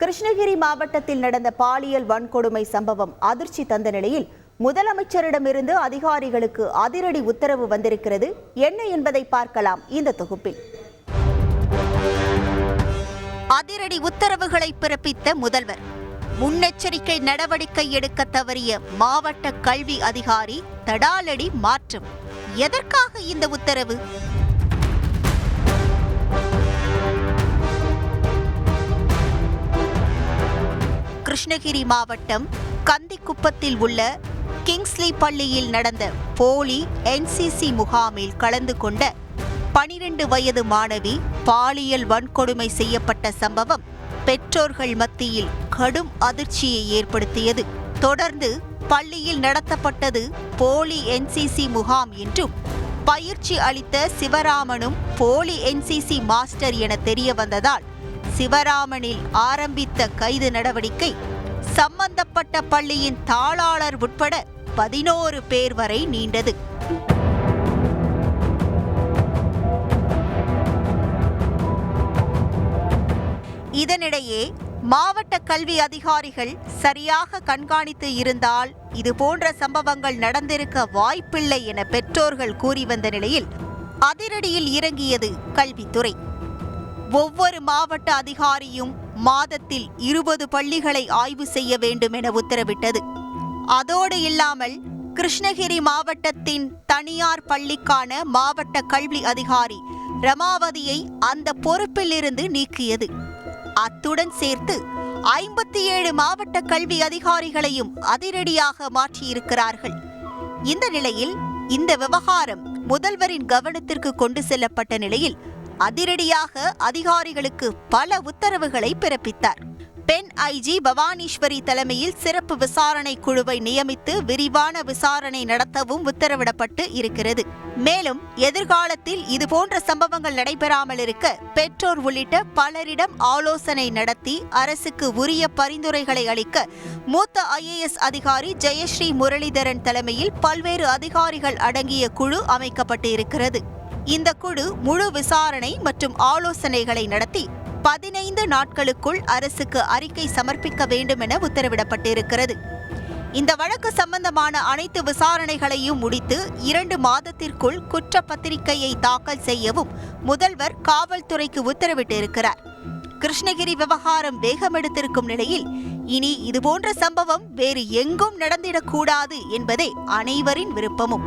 கிருஷ்ணகிரி மாவட்டத்தில் நடந்த பாலியல் வன்கொடுமை சம்பவம் அதிர்ச்சி தந்த நிலையில் முதலமைச்சரிடமிருந்து அதிகாரிகளுக்கு அதிரடி உத்தரவு வந்திருக்கிறது. என்ன என்பதை பார்க்கலாம் இந்த தொகுப்பில். அதிரடி உத்தரவுகளை பிறப்பித்த முதல்வர் முன்னெச்சரிக்கை நடவடிக்கை எடுக்க தவறிய மாவட்ட கல்வி அதிகாரி தடாலடி மாற்றம். எதற்காக இந்த உத்தரவு? கிருஷ்ணகிரி மாவட்டம் கந்திக்குப்பத்தில் உள்ள கிங்ஸ்லி பள்ளியில் நடந்த போலி என்சிசி முகாமில் கலந்து கொண்ட பனிரெண்டு வயது மாணவி பாலியல் வன்கொடுமை செய்யப்பட்ட சம்பவம் பெற்றோர்கள் மத்தியில் கடும் அதிர்ச்சியை ஏற்படுத்தியது. தொடர்ந்து பள்ளியில் நடத்தப்பட்டது போலி என்சிசி முகாம் என்றும் பயிற்சி அளித்த சிவராமனும் போலி என்சிசி மாஸ்டர் என தெரிய வந்ததால் சிவராமனில் ஆரம்பித்த கைது நடவடிக்கை சம்பந்தப்பட்ட பள்ளியின் தாளாளர் உட்பட பதினோரு பேர் வரை நீண்டது. இதனிடையே மாவட்ட கல்வி அதிகாரிகள் சரியாக கண்காணித்து இருந்தால் இதுபோன்ற சம்பவங்கள் நடந்திருக்க வாய்ப்பில்லை என பெற்றோர்கள் கூறி வந்த நிலையில் அதிரடியில் இறங்கியது கல்வித்துறை. ஒவ்வொரு மாவட்ட அதிகாரியும் மாதத்தில் இருபது பள்ளிகளை ஆய்வு செய்ய வேண்டும் என உத்தரவிட்டது. அதோடு இல்லாமல் கிருஷ்ணகிரி மாவட்டத்தின் தனியார் பள்ளிக்கான மாவட்ட கல்வி அதிகாரி ரமாவதியை அந்த பொறுப்பிலிருந்து நீக்கியது. அத்துடன் சேர்த்து ஐம்பத்தி ஏழு மாவட்ட கல்வி அதிகாரிகளையும் அதிரடியாக மாற்றியிருக்கிறார்கள். இந்த நிலையில் இந்த விவகாரம் முதல்வரின் கவனத்திற்கு கொண்டு செல்லப்பட்ட நிலையில் அதிரடியாக அதிகாரிகளுக்கு பல உத்தரவுகளை பிறப்பித்தார். பெண் ஐஜி பவானீஸ்வரி தலைமையில் சிறப்பு விசாரணை குழுவை நியமித்து விரிவான விசாரணை நடத்தவும் உத்தரவிடப்பட்டு இருக்கிறது. மேலும் எதிர்காலத்தில் இதுபோன்ற சம்பவங்கள் நடைபெறாமல் இருக்க பெற்றோர் உள்ளிட்ட பலரிடம் ஆலோசனை நடத்தி அரசுக்கு உரிய பரிந்துரைகளை அளிக்க மூத்த ஐஏஎஸ் அதிகாரி ஜெயஸ்ரீ முரளிதரன் தலைமையில் பல்வேறு அதிகாரிகள் அடங்கிய குழு அமைக்கப்பட்டு இருக்கிறது. இந்த குழு முழு விசாரணை மற்றும் ஆலோசனைகளை நடத்தி பதினைந்து நாட்களுக்குள் அரசுக்கு அறிக்கை சமர்ப்பிக்க வேண்டும் என உத்தரவிடப்பட்டிருக்கிறது. இந்த வழக்கு சம்பந்தமான அனைத்து விசாரணைகளையும் முடித்து இரண்டு மாதத்திற்குள் குற்றப்பத்திரிகையை தாக்கல் செய்யவும் முதல்வர் காவல்துறைக்கு உத்தரவிட்டிருக்கிறார். கிருஷ்ணகிரி விவகாரம் வேகமெடுத்திருக்கும் நிலையில் இனி இதுபோன்ற சம்பவம் வேறு எங்கும் நடந்திடக்கூடாது என்பதே அனைவரின் விருப்பமும்.